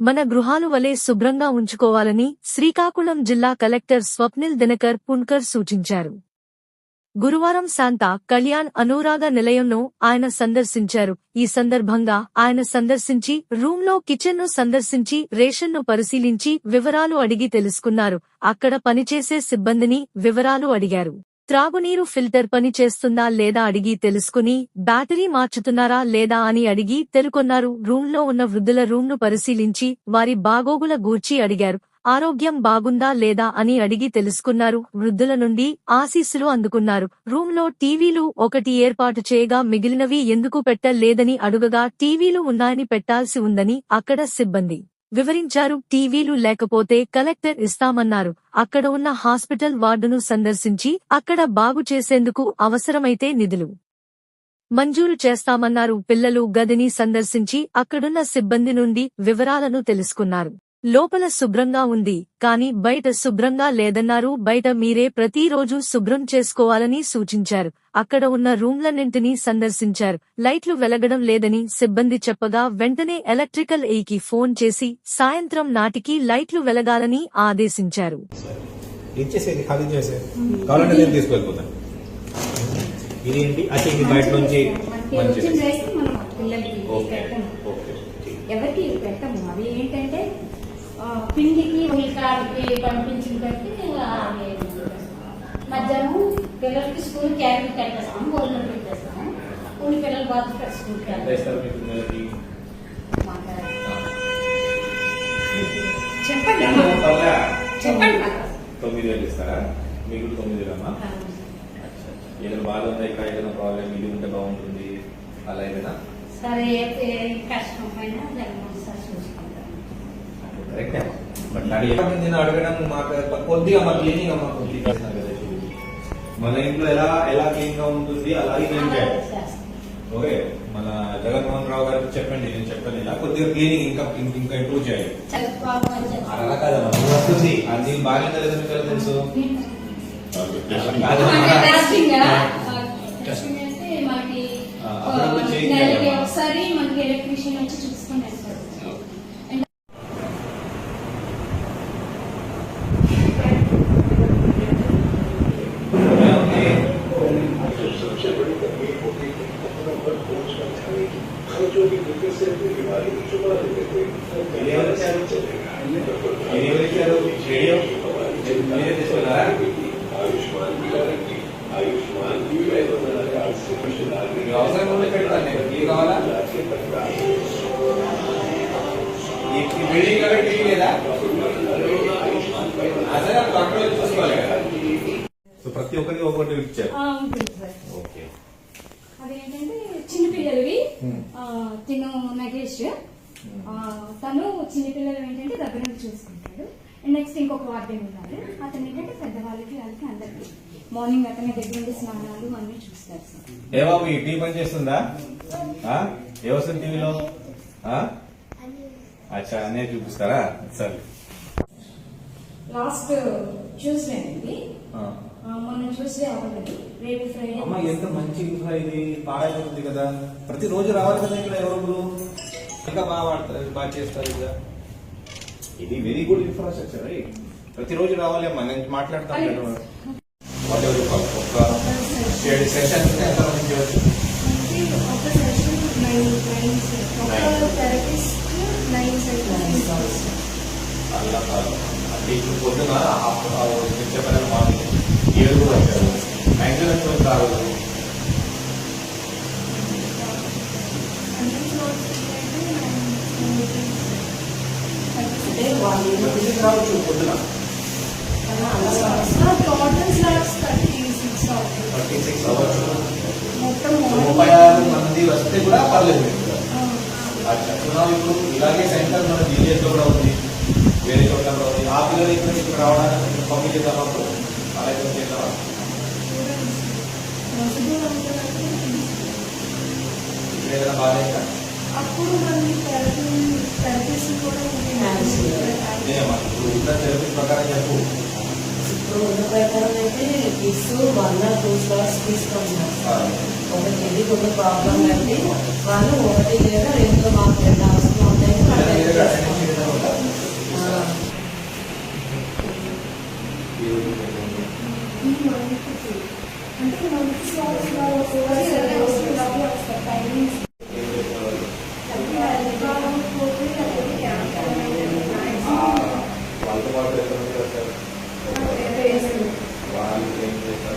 మన గృహాలు వలె శుభ్రంగా ఉంచుకోవాలని శ్రీకాకుళం జిల్లా కలెక్టర్ స్వప్నిల్ దినకర్ పున్కర్ సూచించారు. గురువారం శాంత కళ్యాణ్ అనురాగ నిలయంను ఆయన సందర్శించారు. ఈ సందర్భంగా ఆయన సందర్శించి రూంలో కిచెన్ను సందర్శించి రేషన్ను పరిశీలించి వివరాలు అడిగి తెలుసుకున్నారు. అక్కడ పనిచేసే సిబ్బందిని వివరాలు అడిగారు. త్రాగునీరు ఫిల్టర్ పని చేస్తుందా లేదా అడిగి తెలుసుకుని బ్యాటరీ మార్చుతున్నారా లేదా అని అడిగి తెలుకొన్నారు. రూంలో ఉన్న వృద్ధుల రూంను పరిశీలించి వారి బాగోగుల గూర్చి అడిగారు. ఆరోగ్యం బాగుందా లేదా అని అడిగి తెలుసుకున్నారు. వృద్ధుల నుండి ఆశీస్సులు అందుకున్నారు. రూంలో టీవీలు ఒకటి ఏర్పాటు చేయగా మిగిలినవి ఎందుకు పెట్టలేదని అడుగగా టీవీలు ఉన్నాయని పెట్టాల్సి ఉందని అక్కడ సిబ్బంది వివరించారు. టీవీలు లేకపోతే కలెక్టర్ ఇస్తామన్నారు. అక్కడ ఉన్న హాస్పిటల్ వార్డును సందర్శించి అక్కడ బాగు చేసేందుకు అవసరమైతే నిధులు మంజూరు చేస్తామన్నారు. పిల్లలు గదిని సందర్శించి అక్కడున్న సిబ్బంది నుండి వివరాలను తెలుసుకున్నారు. లోపల శుభ్రంగా ఉంది కాని బయట శుభ్రంగా లేదన్నారు. బయట మీరే ప్రతిరోజు శుభ్రం చేసుకోవాలని సూచించారు. అక్కడ ఉన్న రూమ్లన్నింటినీ సందర్శించారు. లైట్లు వెలగడం లేదని సిబ్బంది చెప్పగా వెంటనే ఎలక్ట్రికల్ ఎయికి ఫోన్ చేసి సాయంత్రం నాటికి లైట్లు వెలగాలని ఆదేశించారు. ఇదేంటి? ఇది బయట నుంచి ఎవరికి పెట్టము? అవి ఏంటంటే పిండికి ఉల్లికాడకి పంపించిన బట్టి మధ్యాహ్నం పిల్లలకి స్కూల్ క్యారీ పెట్టేస్తాం భోజనం పెట్టేస్తాం కొన్ని పిల్లలు బాగా స్కూల్ నెలకి చెప్పండి? చెప్పండి. తొమ్మిది వేలు ఇస్తారా? మీకు తొమ్మిది వేలమ్మా ఏదైనా బాధ ఉందా ఇక్కడ? ఏదైనా ప్రాబ్లం ఇది ఉంటే బాగుంటుంది. అలా ఏదైనా? సరే కష్టం పైన జగన్ సార్ చూసుకుంటాం కరెక్టే బట్ అది ఎక్కడ నేను అడగడం మాకు కొద్దిగా మా క్లీనింగ్ అమ్మా కొద్దిగా చేసినా కదా చూడు. మన ఇంట్లో ఎలా ఎలా క్లీన్గా ఉంటుంది అలాగే క్లీన్ చేయాలి. ఓకే మన జగన్మోహన్ రావు గారికి చెప్పండి నేను చెప్పాను ఇలా కొద్దిగా క్లీనింగ్ ఇంకా ఇంకా ఇంప్రూవ్ చేయాలి. బాగా. అలా వస్తుంది. అది బాగానే లేదని మీకు ఎలా తెలుసు కాదు. ఒకసారి మనకి ఎలక్ట్రీషియన్ వచ్చి చూసుకుని వెళ్తారు ఓకే. ఇది ఎవరు ఇచ్చారు? ఇది ఎవరు ఇచ్చారు? రేడియో? మీరే తీసుకున్నారా? మీకు అవసరం ఉంటే పెడతాను నేను. ఇది కావాలా? ఈ బిల్డింగ్లో టీవీ లేదా అదే కంట్రోల్ చూసుకోవాలి కదా సో ప్రతి ఒక్కరికి ఒకటి ఇచ్చారు ఆ, ఉంటుంది సార్. ఓకే అదేంటంటే చిన్నపిల్లలవి Hmm. ఆ, తిను నగేష్ ఆ, తను చిన్నపిల్లలు ఏంటంటే దగ్గర నుండి చూసుకుంటాడు అండ్ నెక్స్ట్ ఇంకొక వార్డెన్ ఉన్నారు అతను ఏంటంటే పెద్దవాళ్ళకి వాళ్ళకి అందరికి. మార్నింగ్ అతని దగ్గర నుండి స్నానాలు అన్ని చూస్తారు సార్. ఏ బాబు ఈ టీవీ పని చేస్తుందా? ఆ? ఏ వస్తుంది టీవీలో? అచ్చా అనే చూపిస్తారా? సరే. లాస్ట్ ట్యూస్డే అండి. మొన్న ట్యూస్డే అవ్వలేదు రేపు ఫ్రైడే అమ్మ ఎంత మంచి ఇన్ఫ్రా ఇది పాడైపోతుంది కదా. ప్రతి రోజు రావాలి కదా ఇక్కడ ఎవరు ఇంకా బాగా వాడతారు బాగా చేస్తారు ఇది వెరీ గుడ్ ఇన్ఫ్రాస్ట్రక్చర్ రైట్ ప్రతిరోజు రావాలి అమ్మా నేను మాట్లాడతాను కదా. ఒక ఏడు సెషన్స్ ఎంత మంది చేయవచ్చు అలా కాదు. అంటే ఇప్పుడు పొద్దున చెప్పిన మార్నింగ్ ఏడు కూడా వచ్చారు మ్యాక్సిమం చూసి రాదు రావచ్చు పొద్దున థర్టీ సిక్స్ అవ్వచ్చు ముప్పై ఆరు మంది వస్తే కూడా పర్లేదు మీకు. ఇప్పుడు ఇలాగే సెంటర్ మన విలేజ్లో కూడా ఉంది వేరే చోట్ల కూడా ఉంది ఆ పిల్లలు ఇక్కడ ఇక్కడ రావడానికి పంపించేద్దాం అప్పుడు అలా చేద్దామా ఏదైనా బాగా అప్పుడు మనకి థెరపీ థెరపీస్ కూడా ఇట్లా థెరపీ అయితే కిస్ వన్ టూ స్లాట్స్ తీసుకుంటున్నాం ఒకటి కొన్ని ప్రాబ్లం అంటే వాళ్ళు ఒకటి లేదా రెండు మాకు రెండు అవసరం ఉంటాయి అంటే టైమింగ్స్ వాళ్ళు ఏం చేస్తారు? వాళ్ళు ఏం చేస్తారు